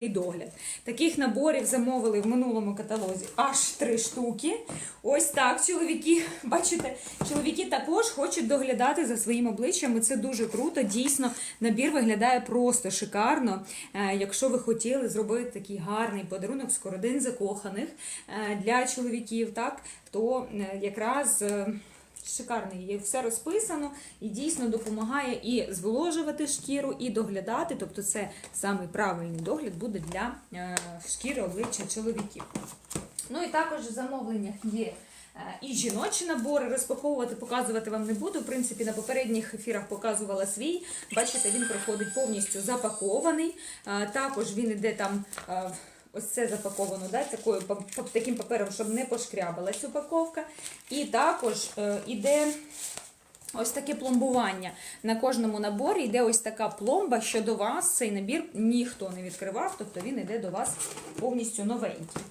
І догляд. Таких наборів замовили в минулому каталозі аж три штуки. Ось так, чоловіки, бачите, чоловіки також хочуть доглядати за своїм обличчям. і Це дуже круто. Дійсно, набір виглядає просто шикарно. Е, Якщо ви хотіли зробити такий гарний подарунок з кородин закоханих е, для чоловіків, так, то е, якраз. Шикарний є все розписано і дійсно допомагає і зволожувати шкіру, і доглядати. Тобто, це самий правильний догляд буде для е, шкіри обличчя чоловіків. Ну і також в замовленнях є е, і жіночі набори. Розпаковувати, показувати вам не буду. В принципі, на попередніх ефірах показувала свій. Бачите, він приходить повністю запакований. Е, Також він іде там. Ось це запаковано да, такою, таким папером, щоб не пошкрябалась упаковка. І також е, іде ось таке пломбування. На кожному наборі йде ось така пломба, що до вас цей набір ніхто не відкривав, тобто він йде до вас повністю новенький.